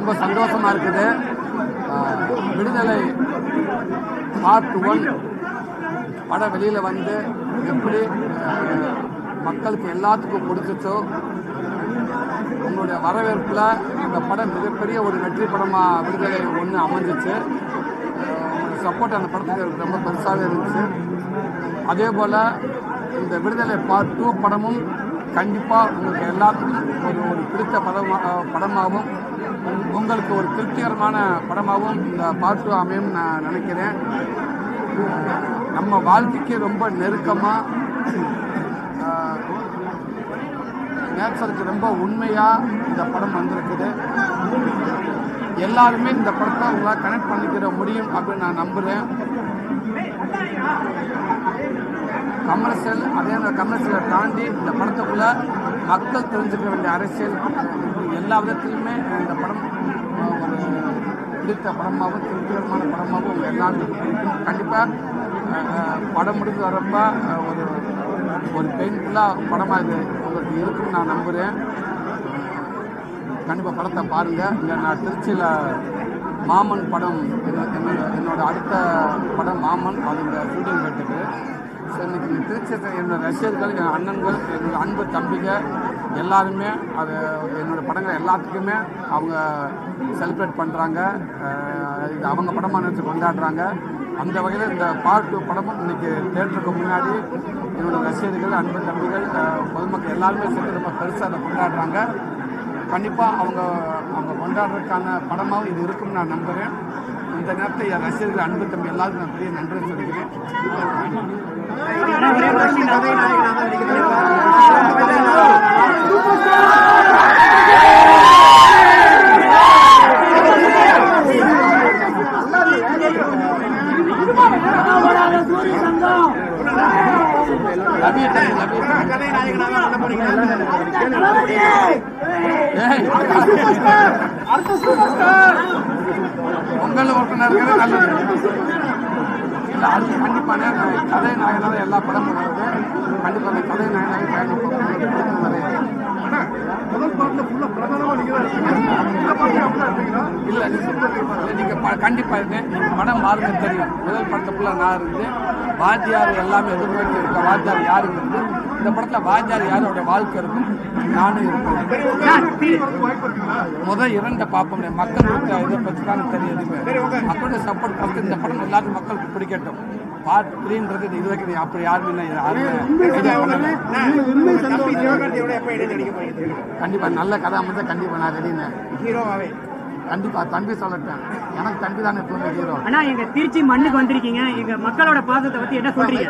ரொம்ப சந்தோஷமா இருக்குது. விடுதலை பார்ட் ஒன் படம் வெளியில் வந்து எப்படி மக்களுக்கு எல்லாத்துக்கும் கொடுத்துச்சோ உங்களுடைய வரவேற்பில் இந்த படம் மிகப்பெரிய ஒரு வெற்றி படமாக விடுதலை ஒன்று அமைஞ்சிச்சு. சப்போர்ட் அந்த படத்துக்கு ரொம்ப பெருசாகவே இருந்துச்சு. அதே போல் இந்த விடுதலை பார்ட் டூ படமும் கண்டிப்பாக உங்களுக்கு எல்லாத்துக்கும் ஒரு ஒரு பிடித்த படமாக படமாகவும் உங்- உங்களுக்கு ஒரு திருப்திகரமான படமாகவும் இந்த பாட்டு அமையும் நான் நினைக்கிறேன். நம்ம வாழ்க்கைக்கு ரொம்ப நெருக்கமாக நேச்சருக்கு ரொம்ப உண்மையாக இந்த படம் வந்திருக்குது. எல்லாருமே இந்த படத்தை உங்களால் கனெக்ட் பண்ணிக்கிற முடியும் அப்படின்னு நான் நம்புகிறேன் கமர்ஷியல் அதே மாதிரி கமர்ஷியலை தாண்டி இந்த படத்துக்குள்ள மக்கள் தெரிஞ்சுக்க வேண்டிய அரசியல் எல்லா விதத்திலுமே இந்த படம் ஒரு பிடித்த படமாகவும் திருப்திகரமான படமாகவும் எல்லாருக்கும் பிடிக்கும் கண்டிப்பாக படம் முடிஞ்சு வரப்ப ஒரு ஒரு பெயின்ஃபுல்லாக படமாக இது உங்களுக்கு இருக்குன்னு நான் நம்புகிறேன் கண்டிப்பாக படத்தை பாருங்கள் இங்கே நான் திருச்சியில் மாமன் படம் என்ன- என்னோட என்னோட அடுத்த படம் மாமன் அது இந்த ஷூட்டிங் போயிட்டுருக்கு ஸோ இன்னைக்கு திருச்சி என்னோட ரசிகர்கள் என் அண்ணன்கள் என்னோட அன்பு தம்பிகள் எல்லாருமே அது என்னோட படங்கள் எல்லாத்துக்குமே அவங்க செலிப்ரேட் பண்ணுறாங்க இது அவங்க படமாக நினச்சி கொண்டாடுறாங்க. அந்த வகையில் இந்த பார்ட் டூ படமும் இன்னைக்கு தேட்டருக்கு முன்னாடி என்னோட ரசிகர்கள் அன்பு தம்பிகள் பொதுமக்கள் எல்லாருமே சேர்ந்து ரொம்ப பெருசாக அதை கொண்டாடுறாங்க. கண்டிப்பாக அவங்க அவங்க கொண்டாடுறதுக்கான படமாகவும் இது இருக்கும்னு நான் நம்புகிறேன் இந்த நேரத்தில் என் ரசிகர்கள் அன்பு தம்பி எல்லாருக்கும் நான் பெரிய நன்றி சொல்லிக்கிறேன் அடுத்த சூப்பர் ஸ்டார். ஏய், பொங்கல் உறுப்பினர்கள் நல்லது இல்லை அது கண்டிப்பான கதை நாயனாக எல்லா படமும் வருது கண்டிப்பாக அந்த கதை நாயனாக பயணம் நிறைய முதல் பாட்டுல ஃபுல்லா பிரதானமா நீங்க இல்லை இல்லை நீங்கள் கண்டிப்பாக இருக்கேன் நீங்கள் படம் பாருங்க தெரியும் முதல் படத்துக்குள்ள நான் இருந்து வாத்தியார் எல்லாமே எதிர்பார்த்து இருக்க. வாத்தியார் யாருங்கிறது இந்த படத்தில் வாத்தியார் யாரோட வாழ்க்கை இருக்கும்? நானும் இருப்பேன். முதல் இரண்ட பார்ப்போம் மக்களுக்கு இதை பற்றி தானே தெரியுது மக்களுடைய சப்போர்ட் ஃபஸ்ட்டு இந்த படம் எல்லாரும் மக்களுக்கு பிடிக்கட்டும். பார்ட் த்ரீன்றது இது வரைக்கும் அப்படி யாருமே இல்லை. யாருமே idea பண்ணல. உண்மை சந்தோஷம் சிவகார்த்தியோட எப்ப இடையில நடிக்க போறீங்க கண்டிப்பா. நல்ல கதை அமைச்சா கண்டிப்பா நான் ரெடினு ஹீரோவாவே. கண்டிப்பா தம்பி சொல்லட்டேன் எனக்கு தம்பி தானே எப்பவுமே ஹீரோ அண்ணா எங்க திருச்சி மண்ணுக்கு வந்திருக்கீங்க. எங்க மக்களோட பாசத்தை பத்தி என்ன சொல்றீங்க?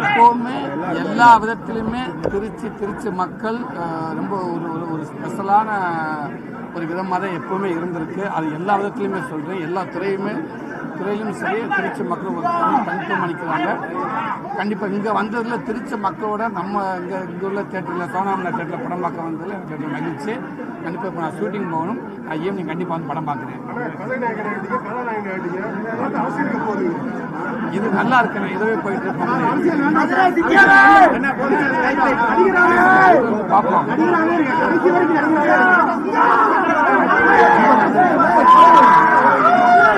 எப்பவுமே எல்லா விதத்திலுமே திருச்சி திருச்சி மக்கள் ரொம்ப ஒரு ஒரு ஸ்பெஷலான ஒரு விதமாக தான் எப்பவுமே இருந்திருக்கு. அது எல்லா விதத்திலுமே சொல்கிறேன் எல்லா துறையுமே துறையிலும் சரி திருச்சி மக்கள் ஒரு தனித்துவம் அளிக்கிறாங்க கண்டிப்பாக இங்கே வந்ததில் திருச்சி மக்களோட நம்ம இங்கே இங்கே உள்ள தேட்டரில் சோனாமலா தேட்டரில் படம் பார்க்க வந்ததில் எனக்கு மகிழ்ச்சி கண்டிப்பாக இப்போ நான் ஷூட்டிங் போகணும் நான் ஈவினிங் கண்டிப்பாக வந்து படம் பார்க்குறேன் இது நல்லா இருக்குண்ணே இதுவே போயிட்டு இருக்கோம் பார்ப்போம்